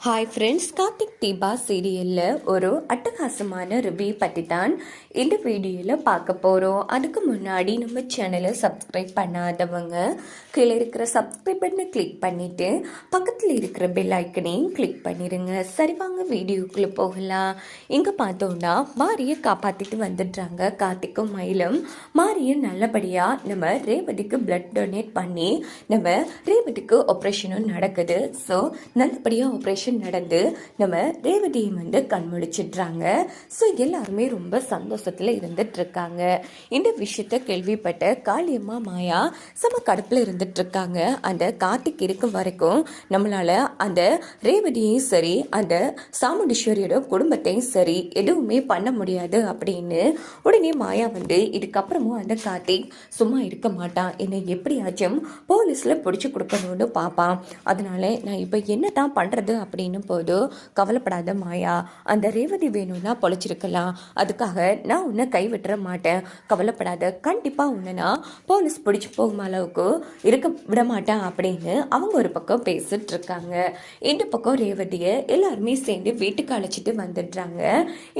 Hi friends Karthik Deepa சீரியலில் ஒரு அட்டகாசமான ரிவ்யூ பற்றி தான் இந்த வீடியோவில் பார்க்க போகிறோம் அதுக்கு முன்னாடி நம்ம சேனலை சப்ஸ்கிரைப் பண்ணாதவங்க கீழே இருக்கிற சப்ஸ்கிரைப் பட்டனை கிளிக் பண்ணிவிட்டு பக்கத்தில் இருக்கிற பெல் ஐக்கனையும் கிளிக் பண்ணிடுங்க சரி வாங்க வீடியோக்குள்ளே போகலாம். இங்கே பார்த்தோன்னா மாரியை காப்பாற்றிட்டு வந்துடுறாங்க கார்த்திக்கும் மயிலும். மாரியை நல்லபடியாக நம்ம ரேவதிக்கு பிளட் டொனேட் பண்ணி நம்ம ரேவதிக்கு ஆப்ரேஷனும் நடக்குது. ஸோ நல்லபடியாக ஆப்ரேஷன் நடந்து நம்ம ரேவதியை வந்து கண்முழிச்சிடுறாங்க. ஸோ எல்லாருமே ரொம்ப சந்தோஷத்தில் இருந்துட்டு இருக்காங்க இந்த விஷயத்த கேள்விப்பட்ட காளியம்மா மாயா செம கடுப்பில் இருந்துட்டு இருக்காங்க அந்த கார்த்திக் இருக்கும் வரைக்கும் நம்மளால அந்த ரேவதியையும் சரி அந்த சாமுண்டீஸ்வரியோட குடும்பத்தையும் சரி எதுவுமே பண்ண முடியாது அப்படின்னு உடனே மாயா வந்து இதுக்கப்புறமும் அந்த கார்த்திக் சும்மா இருக்க மாட்டான். என்னை எப்படியாச்சும் போலீஸில் பிடிச்சி கொடுக்கணும்னு பார்ப்பான் அதனால நான் இப்போ என்ன தான் பண்ணுறது அப்படின்னு போது கவலைப்படாத மாயா அந்த ரேவதி வேணும்னா பொழைச்சிருக்கலாம். அதுக்காக நான் உன்னை கைவிட்டுற மாட்டேன். கவலைப்படாத கண்டிப்பாக உன்னை நான் போலீஸ் பிடிச்சி போகும் அளவுக்கு இருக்க விட மாட்டேன் அப்படின்னு அவங்க ஒரு பக்கம் பேசிட்டு இருக்காங்க. இந்த பக்கம் ரேவதியை எல்லாருமே சேர்ந்து வீட்டுக்கு அழைச்சிட்டு வந்துடுறாங்க.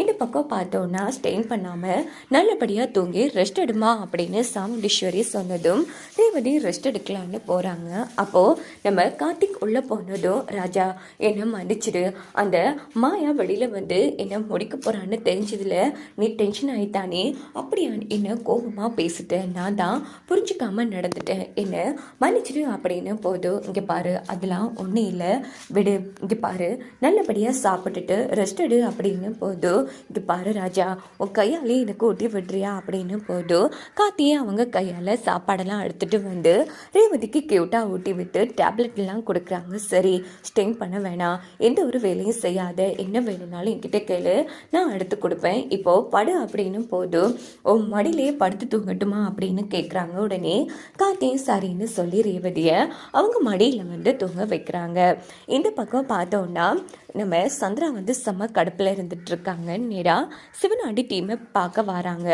இந்த பக்கம் பார்த்தோன்னா ஸ்டெயின் பண்ணாமல் நல்லபடியாக தூங்கி ரெஸ்ட் எடுமா அப்படின்னு சாமுண்டீஸ்வரி சொன்னதும் ரேவதி ரெஸ்ட் எடுக்கலான்னு போகிறாங்க அப்போது நம்ம கார்த்திக் உள்ளே போனதும் ராஜா என்ன மன்னிச்சிடு. அந்த மாயா வெளியில் வந்து என்னை முடிக்க போகிறான்னு தெரிஞ்சதில் நீ டென்ஷன் ஆயிட்டானே. அப்படியா என்னை கோபமாக பேசிட்டேன் நான் தான் புரிஞ்சுக்காம நடந்துட்டேன். என்ன மன்னிச்சிடு அப்படின்னு போதும் இங்கே பாரு அதெல்லாம் ஒன்றும் இல்லை. விடு இங்கே பாரு. நல்லபடியாக சாப்பிட்டுட்டு ரெஸ்ட் எடு அப்படின்னு போதும் இங்கே பாரு ராஜா உன் கையாலே எனக்கு ஊட்டி விடுறியா அப்படின்னு போதும் காத்தியே அவங்க கையால் சாப்பாடெல்லாம் எடுத்துகிட்டு வந்து ரேவதிக்கு க்யூட்டாக ஊட்டி விட்டு டேப்லெட்லாம் கொடுக்குறாங்க. சரி ஸ்டெயின் பண்ண வேணாம். எந்த ஒரு வேலையும் செய்யாத என்ன வேணும்னாலும் என்கிட்ட கேளு. நான் எடுத்து கொடுப்பேன். இப்போது படு அப்படின்னு போதும் உன் மடியிலேயே படுத்து தூங்கட்டுமா? அப்படின்னு கேட்குறாங்க உடனே காத்தையும் சரின்னு சொல்லி ரேவதியை அவங்க மடியில் வந்து தூங்க வைக்கிறாங்க. இந்த பக்கம் பார்த்தோன்னா நம்ம சந்திரா வந்து செம்ம கடுப்பில் இருந்துட்டுருக்காங்க. நேராக நேரா சிவனாடி டீமை பார்க்க வராங்க.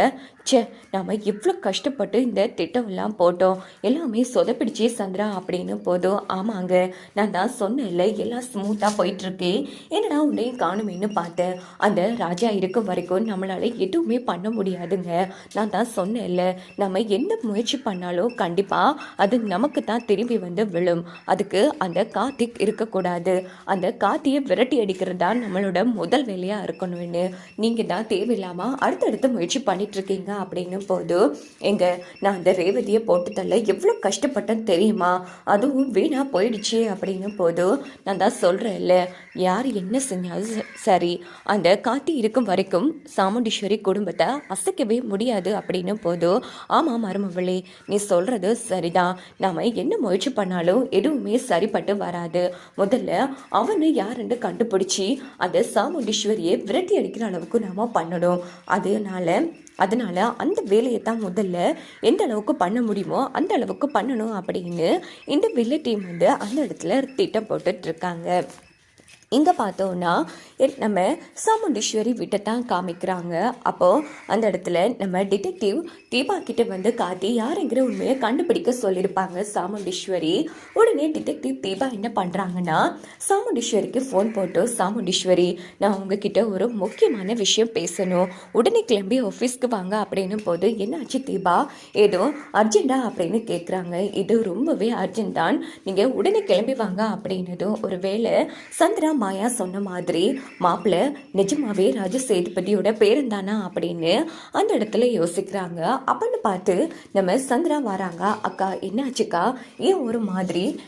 ச்சே நம்ம எவ்வளோ கஷ்டப்பட்டு இந்த திட்டம்லாம் போட்டோம். எல்லாமே சொதப்பிடிச்சே சந்திரா அப்படின்னு போதும். ஆமாங்க நான் தான் சொன்னேன்ல எல்லாம் ஸ்மூத்தாக போயிட்டுருக்கு. என்னடா உன்னையும் காணுமேன்னு பார்த்தேன். அந்த ராஜா இருக்கும் வரைக்கும் நம்மளால எதுவுமே பண்ண முடியாதுங்க. நான் தான் சொன்னேன்ல நம்ம எந்த முயற்சி பண்ணாலும் கண்டிப்பாக அது நமக்கு தான் திரும்பி வந்து விழும். அதுக்கு அந்த கார்த்திக் இருக்கக்கூடாது. அந்த காத்தியை விரட்டி அடிக்கிறது தான் நம்மளோட முதல் வேலையாக இருக்கணும்னு. நீங்கள் தான் தேவையில்லாமல் அடுத்தடுத்து முயற்சி பண்ணிட்டுருக்கீங்க அப்படின்னும் அப்படின்னு போது எங்கள் நான் அந்த ரேவதியை போட்டு தள்ள எவ்வளோ கஷ்டப்பட்டேன்னு தெரியுமா? அதுவும் வீணாக போயிடுச்சு அப்படின்னு போது நான் தான் சொல்கிறேன் இல்லை. யார் என்ன செஞ்சாலும் சரி. அந்த காத்தி இருக்கும் வரைக்கும் சாமுண்டீஸ்வரி குடும்பத்தை அசைக்கவே முடியாது அப்படின்னு போதும் ஆமாம் மருமவளே நீ சொல்கிறது சரிதான். நாம் என்ன முயற்சி பண்ணாலும் எதுவுமே சரிப்பட்டு வராது. முதல்ல அவனு யாருன்னு கண்டுபிடிச்சி அந்த சாமுண்டீஸ்வரியை விரட்டி அடிக்கிற அளவுக்கு நாம் பண்ணணும். அதனால அதனால் அந்த வேலையை தான் முதல்ல எந்த அளவுக்கு பண்ண முடியுமோ அந்த அளவுக்கு பண்ணணும் அப்படின்னு இந்த வில்ல டீம் வந்து அந்த இடத்துல திட்டம் போட்டுட்ருக்காங்க இங்கே பார்த்தோன்னா நம்ம சாமுண்டீஸ்வரி வீட்டை தான் காமிக்கிறாங்க. அப்போது அந்த இடத்துல நம்ம டிடெக்டிவ் தீபா கிட்ட வந்து காட்டி யாருங்கிற உண்மையை கண்டுபிடிக்க சொல்லியிருப்பாங்க சாமுண்டீஸ்வரி. உடனே டிடெக்டிவ் தீபா என்ன பண்ணுறாங்கன்னா சாமுண்டீஸ்வரிக்கு ஃபோன் போட்டு சாமுண்டீஸ்வரி நான் உங்ககிட்ட ஒரு முக்கியமான விஷயம் பேசணும். உடனே கிளம்பி ஆஃபீஸ்க்கு வாங்க அப்படின்னு போது என்னாச்சு தீபா? ஏதோ அர்ஜெண்டா அப்படின்னு கேட்குறாங்க இது ரொம்பவே அர்ஜென்ட் தான். நீங்கள் உடனே கிளம்பி வாங்க அப்படின்னதும் ஒரு வேளை சந்திரா மாயா சொன்ன மாதிரி மாப்பிள்ளை நிஜமாவே ராஜ சேதுபதியோட பேருந்தானா? அப்படின்னு அந்த இடத்துல யோசிக்கிறாங்க. அப்படின்னு பார்த்து நம்ம சந்திரா வராங்க. அக்கா என்னாச்சுக்கா? ஏன் ஒரு மாதிரி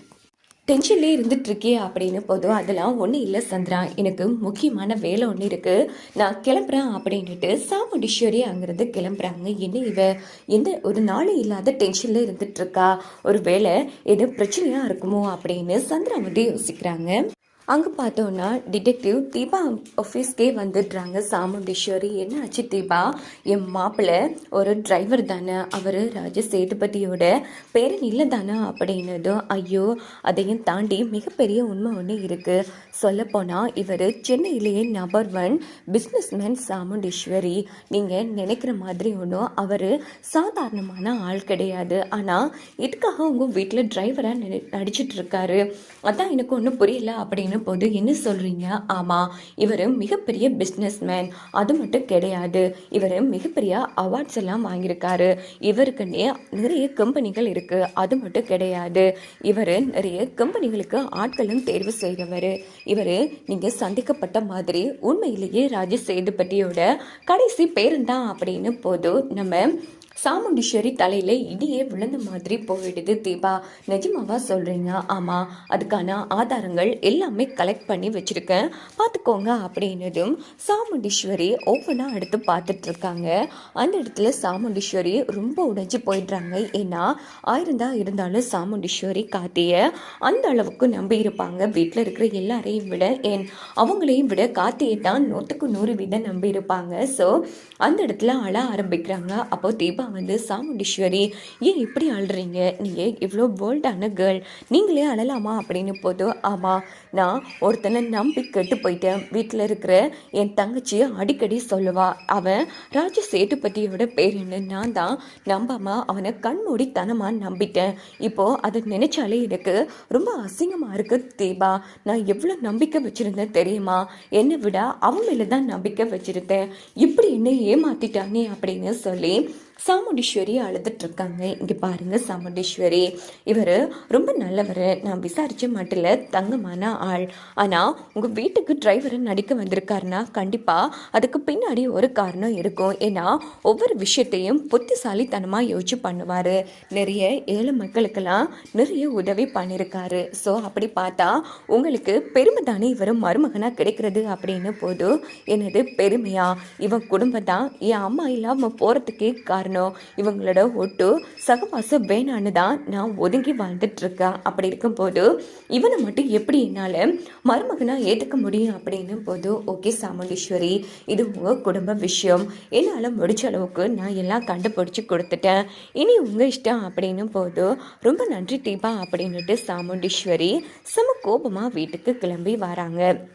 டென்ஷன்லேயே இருந்துட்டு இருக்கே அப்படின்னு போதும் அதெல்லாம் ஒன்றும் இல்லை சந்திரா. எனக்கு முக்கியமான வேலை ஒன்று இருக்குது நான் கிளம்புறேன். அப்படின்ட்டு சாமுண்டீஸ்வரி அங்கேருந்து கிளம்புறாங்க. என்ன இவ? எந்த ஒரு நாளும் இல்லாத டென்ஷனில் இருந்துட்டு இருக்கா ஒரு வேலை எது பிரச்சனையாக இருக்குமோ? அப்படின்னு சந்திரா வந்து யோசிக்கிறாங்க. அங்கே பார்த்தோன்னா டிடெக்டிவ் தீபா ஆஃபீஸ்க்கே வந்துடுறாங்க. சாமுண்டீஸ்வரி என்ன ஆச்சு தீபா? என் மாப்பிள்ளை ஒரு டிரைவர் தானே? அவர் ராஜ சேதுபதியோட பேரன் இல்லை தானே? அப்படின்னதும் ஐயோ அதையும் தாண்டி மிகப்பெரிய உண்மை ஒன்று இருக்குது சொல்லப்போனால் இவர் சென்னையிலேயே நம்பர் ஒன் பிஸ்னஸ்மேன் சாமுண்டீஸ்வரி. நீங்கள் நினைக்கிற மாதிரி ஒன்றும் அவர் சாதாரணமான ஆள் கிடையாது. ஆனால் இதுக்காக உங்கள் வீட்டில் டிரைவராக நடிச்சிட்ருக்காரு அதான் எனக்கு ஒன்றும் புரியல அப்படின்னு அப்படின்னும் போது என்ன சொல்கிறீங்க ஆமாம் இவர் மிகப்பெரிய பிஸ்னஸ்மேன் அது மட்டும் கிடையாது. இவர் மிகப்பெரிய அவார்ட்ஸ் எல்லாம் வாங்கியிருக்காரு. இவருக்குன்னே நிறைய கம்பெனிகள் இருக்குது அது மட்டும் கிடையாது. இவர் நிறைய கம்பெனிகளுக்கு ஆட்களும் தேர்வு செய்கிறவர் இவர் நீங்கள் சந்திக்கப்பட்ட மாதிரி உண்மையிலேயே ராஜ சேதுபதியோட கடைசி பேருந்தான் அப்படின்னு போதும் நம்ம சாமுண்டீஸ்வரி தலையில் இடியே விழுந்த மாதிரி போயிடுது தீபா. நிஜமாவா சொல்கிறீங்க ஆமாம் அதுக்கான ஆதாரங்கள் எல்லாமே கலெக்ட் பண்ணி வச்சுருக்கேன். பார்த்துக்கோங்க அப்படின்னதும் சாமுண்டீஸ்வரி ஒவ்வொன்றா எடுத்து பார்த்துட்ருக்காங்க அந்த இடத்துல சாமுண்டீஸ்வரி ரொம்ப உடைஞ்சு போயிடுறாங்க. ஏன்னா ஆயிரம் தான் இருந்தாலும் சாமுண்டீஸ்வரி காத்திய அந்த அளவுக்கு நம்பி இருப்பாங்க. வீட்டில் இருக்கிற எல்லாரையும் விட ஏன் அவங்களையும் விட காத்தியை தான் நூற்றுக்கு நூறு வீதம் நம்பியிருப்பாங்க ஸோ அந்த இடத்துல அழ ஆரம்பிக்கிறாங்க. அப்போ தீபா வந்து சாமுண்டீஸ்வரி ஏன் இப்படி அழுறீங்க? நீங்கள் இவ்வளோ போல்டான கேர்ள் நீங்களே அழலாமா? அப்படின்னு போது ஆமாம் நான் ஒருத்தனை நம்பி கெட்டு போயிட்டேன். வீட்டில் இருக்கிற என் தங்கச்சி அடிக்கடி சொல்லுவா. அவன் ராஜ சேட்டுப்பட்டியோட பேர் என்ன? நான் தான் நம்பாம அவனை கண்மூடித்தனமாக நம்பிட்டேன். இப்போது அதை நினைச்சாலே எனக்கு ரொம்ப அசிங்கமாக இருக்கு தீபா. நான் எவ்வளோ நம்பிக்கை வச்சுருந்தேன் தெரியுமா? என்னை விட அவன் மேலே தான் நம்பிக்கை வச்சுருந்தேன். இப்படி என்ன ஏமாத்திட்டானே அப்படின்னு சொல்லி சாமுண்டீஸ்வரி அழுதுட்டு இருக்காங்க இங்கே பாருங்க சாமுண்டீஸ்வரி. இவர் ரொம்ப நல்லவர். நான் விசாரிச்ச மாட்டில் தங்கமான ஆள். ஆனால் உங்கள் வீட்டுக்கு டிரைவர் நடிக்க வந்திருக்காருன்னா கண்டிப்பாக அதுக்கு பின்னாடி ஒரு காரணம் இருக்கும். ஏன்னா ஒவ்வொரு விஷயத்தையும் புத்திசாலித்தனமாக யோசிச்சு பண்ணுவார். நிறைய ஏழை மக்களுக்கெல்லாம் நிறைய உதவி பண்ணியிருக்காரு ஸோ அப்படி பார்த்தா உங்களுக்கு பெருமை தானே இவர் மருமகனாக கிடைக்கிறது அப்படின்னு போது எனது பெருமையா? இவன் குடும்பம் தான். என் அம்மா இல்லாமல் போகிறதுக்கே காரணம் இவங்களோட ஒட்டு சகவாசம் வேணான்னு தான் நான் ஒதுங்கி வாழ்ந்துட்டுருக்கேன் அப்படி இருக்கும்போது இவனை மட்டும் எப்படி என்னால் மருமகனாக ஏற்றுக்க முடியும் அப்படின்னு போது ஓகே சாமுண்டீஸ்வரி இது உங்கள் குடும்ப விஷயம். என்னால் முடிச்ச அளவுக்கு நான் எல்லாம் கண்டுபிடிச்சி கொடுத்துட்டேன். இனி உங்கள் இஷ்டம். அப்படின்னு போது ரொம்ப நன்றி தீபா. அப்படின்னுட்டு சாமுண்டீஸ்வரி செம கோபமாக வீட்டுக்கு கிளம்பி வராங்க.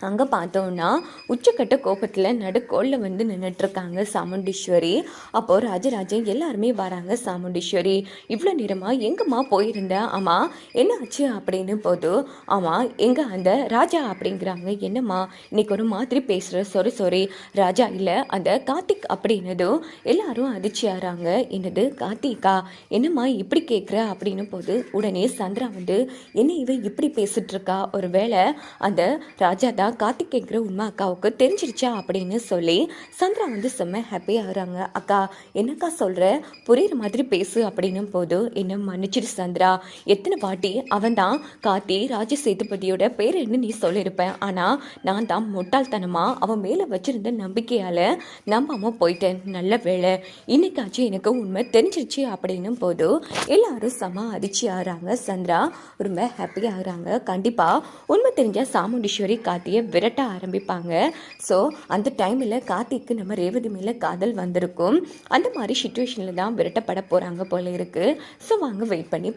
அங்கே பார்த்தோன்னா உச்சக்கட்ட கோபத்தில் நடுக்கோளில் வந்து நின்றுட்டுருக்காங்க சாமுண்டீஸ்வரி. அப்போது ராஜராஜன் எல்லாருமே வராங்க சாமுண்டீஸ்வரி இவ்வளோ நேரமாக எங்கம்மா போயிருந்த? ஆமாம் என்ன ஆச்சு அப்படின்னு போது ஆமாம் எங்கே அந்த ராஜா அப்படிங்கிறாங்க என்னம்மா இன்னைக்கு ஒரு மாதிரி பேசுகிற சொரி சொரி ராஜா இல்லை அந்த கார்த்திக் அப்படின்னதும் எல்லாரும் அதிர்ச்சி ஆறாங்க என்னது கார்த்திகா என்னம்மா இப்படி கேட்குற அப்படின்னு போது உடனே சந்திரா வந்து என்ன இவ இப்படி பேசிகிட்ருக்கா ஒரு வேளை அந்த ராஜா தான் கார்த்திக் கேட்குற உண்மை அக்காவுக்கு தெரிஞ்சிருச்சா அப்படின்னு சொல்லி சந்திரா வந்து செம்ம ஹாப்பி ஆகுறாங்க. அக்கா என்னக்கா சொல்கிற புரியுற மாதிரி பேசு அப்படின்னும் போது என்ன மன்னிச்சிரு சந்திரா. எத்தனை பாட்டி அவன் தான் கார்த்தி ராஜ சேதுபதியோட பேர் என்ன நீ சொல்லியிருப்பேன் ஆனால் நான் தான் முட்டாள்தனமாக அவன் மேலே வச்சிருந்த நம்பிக்கையால் நம்பாமல் போயிட்டேன். நல்ல வேலை இன்னைக்காச்சும் எனக்கு உண்மை தெரிஞ்சிருச்சு அப்படின்னும் போது எல்லாரும் செம அதிர்ச்சி ஆகிறாங்க. சந்திரா ரொம்ப ஹாப்பி ஆகுறாங்க. கண்டிப்பாக உண்மை தெரிஞ்ச சாமுண்டீஸ்வரி கார்த்தியை விரட்ட ஆரம்பிப்பாங்க. ஸோ அந்த டைமில் கார்த்திக்கு நம்ம ரேவதி மேலே காதல் வந்திருக்கும். அந்த மாதிரி சுச்சுவேஷனில் தான் விரட்டப்பட போகிறாங்க போல இருக்குது ஸோ வாங்க வெயிட் பண்ணி